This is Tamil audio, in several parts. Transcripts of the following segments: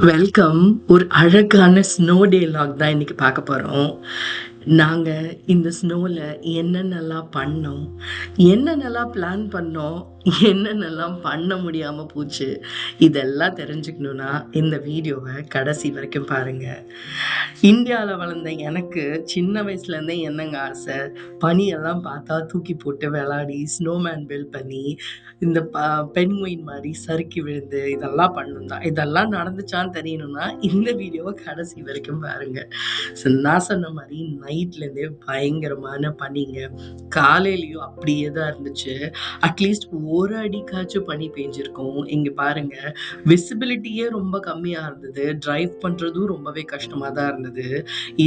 வெல்கம். ஒரு அழகான ஸ்னோ டே லாக் தான் இன்னைக்கு பார்க்க போகிறோம் நாங்கள் இந்த ஸ்னோவில் என்னென்னலாம் பண்ணோம்? என்னென்னலாம் பிளான் பண்ணோம்? என்னென்னலாம் பண்ண முடியாம போச்சு? இதெல்லாம் தெரிஞ்சுக்கணும்னா, இந்த வீடியோவ கடைசி வரைக்கும் பாருங்க. இந்தியால வளர்ந்த எனக்கு சின்ன வயசுலேருந்தே என்னங்க ஆசை? பனியெல்லாம் பார்த்தா தூக்கி போட்டு விளையாடி, ஸ்னோமேன் பில்ட் பண்ணி, இந்த ப பென்குயின் மாதிரி சறுக்கி விழுந்து, இதெல்லாம் பண்ணணும் தான். இதெல்லாம் நடந்துச்சான்னு தெரியணும்னா, இந்த வீடியோவை கடைசி வரைக்கும் பாருங்க. ஸோ நான் சொன்ன மாதிரி நைட்லேருந்தே பயங்கரமான பனிங்க. காலையிலயும் அப்படியே தான் இருந்துச்சு. அட்லீஸ்ட் ஒரு அடிக்காச்சும் பனி பெஞ்சிருக்கும். இங்க பாருங்க, விசிபிலிட்டியே ரொம்ப கம்மியா இருந்தது. டிரைவ் பண்றதும் ரொம்பவே கஷ்டமா தான் இருந்தது.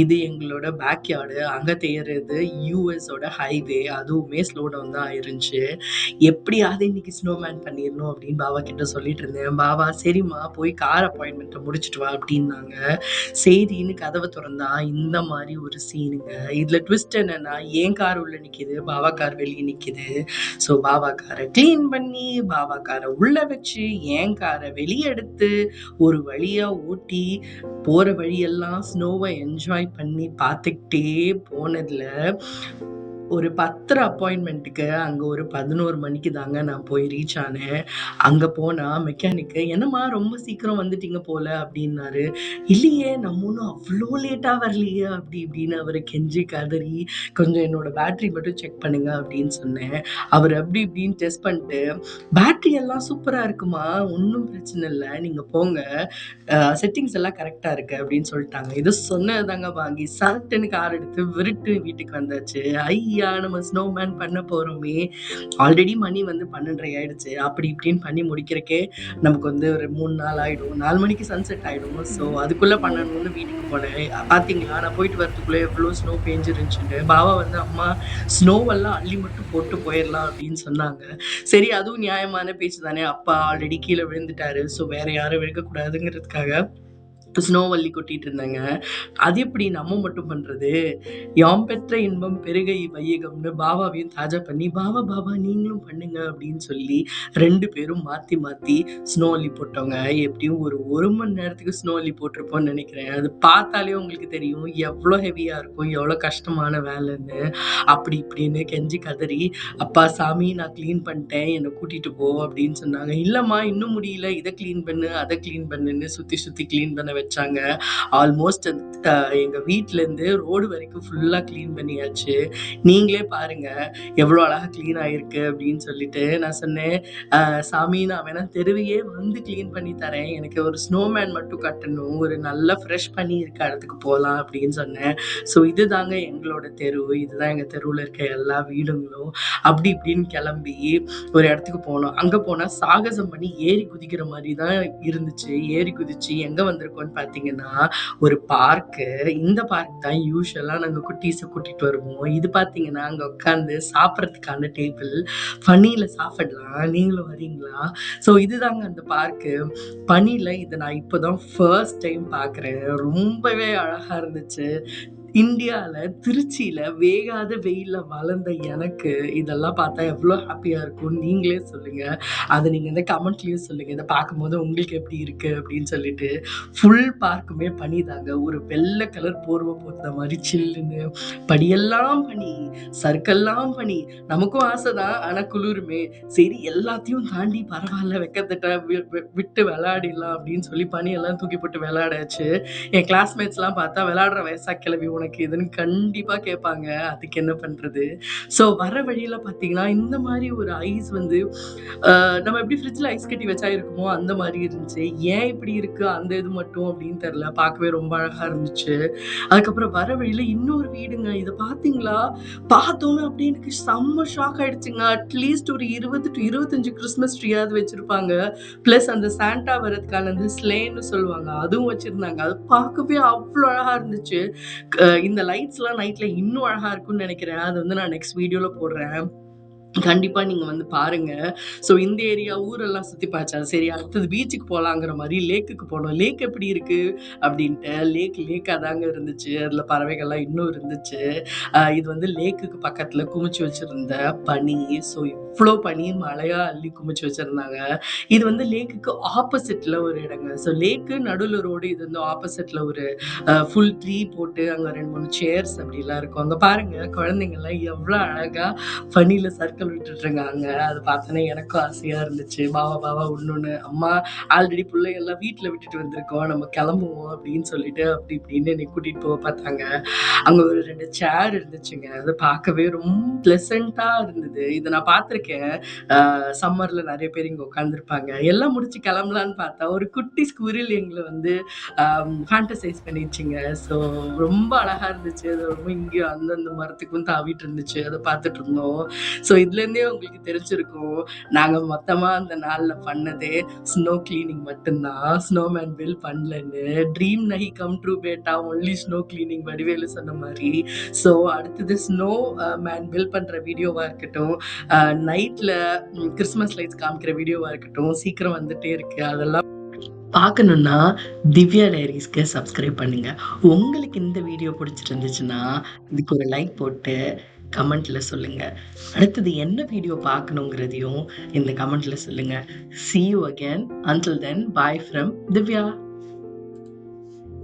இது எங்களோட பேக் யார்டு. அங்க தேர்றது யுஎஸோட ஹைவே. அதுவுமே ஸ்லோ டவுன் தான் ஆயிருந்துச்சு. எப்படியாவது இன்னைக்கு ஸ்னோமேன் பண்ணிடணும் அப்படின்னு பாபா கிட்ட சொல்லிட்டு இருந்தேன். பாபா சரிம்மா போய் கார் அப்பாயின்மெண்ட்டை முடிச்சுட்டு வா அப்படின்னாங்க. சரின்னு கதவை திறந்தா இந்த மாதிரி ஒரு சீனுங்க. இதுல ட்விஸ்ட் என்னன்னா, ஏன் கார் உள்ள நிக்குது. பாபா கார் வெளியே நிக்குது. ஸோ பாபா காரை கிளீன் பண்ணி, பாபா கார உள்ள வச்சு, என் கார வெளியெடுத்து ஒரு வழியா ஓட்டி, போற வழியெல்லாம் ஸ்னோவை என்ஜாய் பண்ணி பார்த்துக்கிட்டே போனதுல, ஒரு பத்தரை அப்பாயின்மெண்ட்டுக்கு அங்கே ஒரு 11 மணிக்கு தாங்க நான் போய் ரீச் ஆனேன். அங்கே போனால் மெக்கானிக்கு, "என்னம்மா ரொம்ப சீக்கிரம் வந்துட்டீங்க போல" அப்படின்னாரு. "இல்லையே, நம்ம ஒன்றும் அவ்வளோ லேட்டாக வரலையே" அப்படி இப்படின்னு அவரை கெஞ்சி கதறி, "கொஞ்சம் என்னோட பேட்டரி மட்டும் செக் பண்ணுங்க" அப்படின்னு சொன்னேன். அவர் அப்படி இப்படின்னு டெஸ்ட் பண்ணிட்டு, "பேட்டரி எல்லாம் சூப்பராக இருக்குமா ஒன்றும் பிரச்சனை இல்லை நீங்கள் போங்க. செட்டிங்ஸ் எல்லாம் கரெக்டாக இருக்கு" அப்படின்னு சொல்லிட்டாங்க. இது சொன்னது தாங்க வாங்கி சரட்டுன்னு கார் எடுத்து விருட்டு வீட்டுக்கு வந்தாச்சு. ஐயா! நம்ம ஸ்னோமேன் பண்ண போறோமே! ஆல்ரெடி மணி வந்து 12:30 ஆயிடுச்சு. அப்படி இப்படின்னு பண்ணி முடிக்கிறக்கே நமக்கு வந்து ஒரு மூணு நாள் ஆயிடும். நாலு மணிக்கு சன்செட் ஆயிடும். ஸோ அதுக்குள்ள பண்ணணும்னு வீட்டுக்கு போனேன். பார்த்தீங்களா, நான் போயிட்டு வரதுக்குள்ள எவ்வளோ ஸ்னோ பேஞ்சிருந்துச்சுன்னு. பாபா வந்து, "அம்மா ஸ்னோவெல்லாம் அள்ளி மட்டும் போட்டு போயிடலாம் அப்படின்னு சொன்னாங்க. சரி அதுவும் நியாயமான பேச்சு தானே. அப்பா ஆல்ரெடி கீழே விழுந்துட்டாரு. ஸோ வேற யாரும் விழுக்கக்கூடாதுங்கிறதுக்காக ஸ்னோ வள்ளி கொட்டிட்டு இருந்தேங்க. அது எப்படி நம்ம மட்டும் பண்றது? "யாம் பெற்ற இன்பம் பெருகை வையகம்னு" பாபாவையும் தாஜா பண்ணி, "பாபா, பாபா நீங்களும் பண்ணுங்க" அப்படின்னு சொல்லி ரெண்டு பேரும் மாத்தி மாத்தி ஸ்னோ வள்ளி போட்டோங்க. எப்படியும் ஒரு ஒரு மணி நேரத்துக்கு ஸ்னோ வள்ளி போட்டிருப்போம்னு நினைக்கிறேன் அது பார்த்தாலே உங்களுக்கு தெரியும். எவ்வளோ ஹெவியா இருக்கும், எவ்வளோ கஷ்டமான வேலைன்னு. அப்படி இப்படின்னு கெஞ்சி கதறி, "அப்பா சாமி நான் கிளீன் பண்ணிட்டேன். என்னை கூட்டிட்டு போ" அப்படின்னு சொன்னாங்க. "இல்லம்மா இன்னும் முடியல. இதை கிளீன் பண்ணு, அதை கிளீன் பண்ணுன்னு" சுத்தி சுத்தி கிளீன் பண்ண வச்சாங்க. ஆல்மோஸ்ட் அ எங்க வீட்லேருந்து ரோடு வரைக்கும் ஃபுல்லா கிளீன் பண்ணியாச்சு. நீங்களே பாருங்க, எவ்வளோ அழகா கிளீன் ஆயிருக்கு அப்படின்னு சொல்லிட்டு. நான் சொன்னேன், சாமி நான் வேணா தெருவையே வந்து கிளீன் பண்ணி தரேன். எனக்கு ஒரு ஸ்னோமேன் மட்டும் கட்டணும். ஒரு நல்ல ஃப்ரெஷ் பண்ணி இருக்க இடத்துக்கு போகலாம் அப்படின்னு சொன்னேன். ஸோ இதுதாங்க எங்களோட தெரு. இதுதான் எங்க தெருவில் இருக்க எல்லா வீடுங்களும். அப்படி இப்படின்னு கிளம்பி ஒரு இடத்துக்கு போனோம். அங்க போனா சாகசம் பண்ணி ஏறி குதிக்கிற மாதிரி தான் இருந்துச்சு. ஏறி குதிச்சு எங்க வந்திருக்கோம்னு பார்த்தீங்கன்னா, ஒரு பார்க்கு. இந்த பார்க் தான் யூஸ்வலாக நாங்க குட்டீஸ கூட்டிட்டு வருவோம். இது பார்த்தீங்கன்னா, அங்க உட்காந்து சாப்பிட்றதுக்கான டேபிள். பனியில் சாப்பிடலாம். நீங்களும் வரீங்களா? ஸோ இதுதாங்க அந்த பார்க்கு. பனியில இத நான் இப்போ தான் ஃபர்ஸ்ட் டைம் பார்க்குறேன். ரொம்பவே அழகா இருந்துச்சு. இந்தியால திருச்சியில் வேகாத வெயில்ல வளர்ந்த எனக்கு, இதெல்லாம் பார்த்தா எவ்ளோ ஹாப்பியாக இருக்கும்னு நீங்களே சொல்லுங்க. அத நீங்க இந்த கமெண்ட்லேயும் சொல்லுங்க. இத பார்க்கும்போது உங்களுக்கு எப்படி இருக்கு அப்படின்னு சொல்லிட்டு. ஃபுல் பார்க்குமே பனி தாங்க. ஒரு வெள்ளை கலர் போர்வை போர்த்த மாதிரி சில்லுன்னு. படியெல்லாம் பனி, சர்க்கெல்லாம் பனி. நமக்கும் ஆசை தான். ஆனா குளிருமே. சரி எல்லாத்தையும் தாண்டி பரவாயில்ல வெக்கத்தட்ட வி விட்டு விளையாடிடலாம் அப்படின்னு சொல்லி பனியெல்லாம் தூக்கி போட்டு விளையாடாச்சு. என் கிளாஸ்மேட்ஸ்லாம் பார்த்தா, "விளையாடுற வயசா கிழவி உனக்கு இதுன்னு" கண்டிப்பா கேட்பாங்க. அதுக்கு என்ன பண்றது? ஸோ வர வழியில் பார்த்தீங்கன்னா, இந்த மாதிரி ஒரு ஐஸ் வந்து நம்ம எப்படி ஃப்ரிட்ஜ்ல ஐஸ் கட்டி வச்சா இருக்குமோ, அந்த மாதிரி இருந்துச்சு. ஏன் இப்படி இருக்கு அந்த இது மட்டும் அப்படின்னு தெரியல. பார்க்கவே ரொம்ப அழகா இருந்துச்சு. அதுக்கப்புறம் வர வழியில இன்னொரு வீடுங்க. இதை பார்த்தீங்களா? பார்த்தோனே அப்படியே எனக்கு செம்ம ஷாக் ஆயிடுச்சுங்க. அட்லீஸ்ட் ஒரு இருபது டு இருபத்தஞ்சு கிறிஸ்மஸ் ட்ரீயாவது வச்சிருப்பாங்க. பிளஸ் அந்த சாண்டா வரதுக்கான அந்த ஸ்லேன்னு சொல்லுவாங்க. அதுவும் வச்சிருந்தாங்க. அது பார்க்கவே அவ்வளோ அழகா இருந்துச்சு. இந்த லைட்ஸ்லாம் நைட்ல இன்னும் அழகா இருக்கும்னு நினைக்கிறேன் அது வந்து நான் நெக்ஸ்ட் வீடியோல போடுறேன். கண்டிப்பா நீங்க வந்து பாருங்க. ஸோ இந்த ஏரியா ஊரெல்லாம் சுத்தி பார்த்தா சரி அடுத்தது பீச்சுக்கு போகலாங்கிற மாதிரி லேக்குக்கு போனோம். லேக் எப்படி இருக்கு? அப்படின்ட்டு. லேக் லேக்காக தாங்க இருந்துச்சு. அதில் பறவைகள்லாம் இன்னும் இருந்துச்சு. இது வந்து லேக்குக்கு பக்கத்தில் குமிச்சு வச்சிருந்த பனி. ஸோ அவ்வளோ பனி மழையா அள்ளி குமிச்சு வச்சிருந்தாங்க. இது வந்து லேக்குக்கு ஆப்போசிட்ல ஒரு இடங்க. ஸோ லேக்கு நடுவுல ரோடு. இது வந்து ஆப்போசிட்ல ஒரு ஃபுல் ட்ரீ போட்டு அங்க 2, 3 சேர்ஸ் அப்படிலாம் இருக்கும். அங்க பாருங்க குழந்தைங்கள்லாம் எவ்வளோ அழகா பனியில சர்க்கிள் விட்டுட்ருக்காங்க அது பார்த்தோன்னே எனக்கும் ஆசையா இருந்துச்சு. பாவா பாவா உண்ணணும்னு. அம்மா ஆல்ரெடி பிள்ளைங்கள்லாம் வீட்ல விட்டுட்டு வந்திருக்கோம். நம்ம கிளம்புவோம் அப்படின்னு சொல்லிட்டு அப்படி இப்படின்னு என்னை கூட்டிட்டு போக பார்த்தாங்க. அங்க ஒரு ரெண்டு சேர் இருந்துச்சுங்க. அத பார்க்கவே ரொம்ப ப்ளசன்ட்டா இருந்தது. இதை நான் பார்த்துருக்கேன். இருக்கேன் சம்மர்ல நிறைய பேர் இங்கே உட்காந்துருப்பாங்க எல்லாம் முடிச்சு கிளம்பலான்னு பார்த்தா, ஒரு குட்டி ஸ்குரில் எங்களை வந்து ஃபேண்டசைஸ் பண்ணிடுச்சிங்க ஸோ ரொம்ப அழகா இருந்துச்சு. அது ரொம்ப இங்கேயும் அந்தந்த மரத்துக்கும் தாவிட்டு இருந்துச்சு. அதை பார்த்துட்டு இருந்தோம். ஸோ இதுலேருந்தே உங்களுக்கு தெரிஞ்சிருக்கும். நாங்கள் மொத்தமாக அந்த நாளில் பண்ணதே ஸ்னோ கிளீனிங் மட்டும்தான். ஸ்னோமேன் பில் பண்ணலன்னு. ட்ரீம் நஹி கம் ட்ரூ பேட்டா ஒன்லி ஸ்னோ கிளீனிங் வடிவேலு சொன்ன மாதிரி ஸோ அடுத்தது ஸ்னோ மேன் பில் பண்ற வீடியோவாக இருக்கட்டும், அ நைட்ல கிறிஸ்மஸ் லைட்ஸ் காமிக்கிற வீடியோவா இருக்கட்டும், சீக்கிரம் வந்துட்டே இருக்கு. அதெல்லாம் பார்க்கணுன்னா திவ்யா டைரிஸ்க்கு சப்ஸ்கிரைப் பண்ணுங்க. உங்களுக்கு இந்த வீடியோ பிடிச்சிருந்துச்சுன்னா, இதுக்கு ஒரு லைக் போட்டு கமெண்ட்ல சொல்லுங்க. அடுத்தது என்ன வீடியோ பார்க்கணுங்கிறதையும் இந்த கமெண்ட்ல சொல்லுங்க. See you again until then bye from Divya.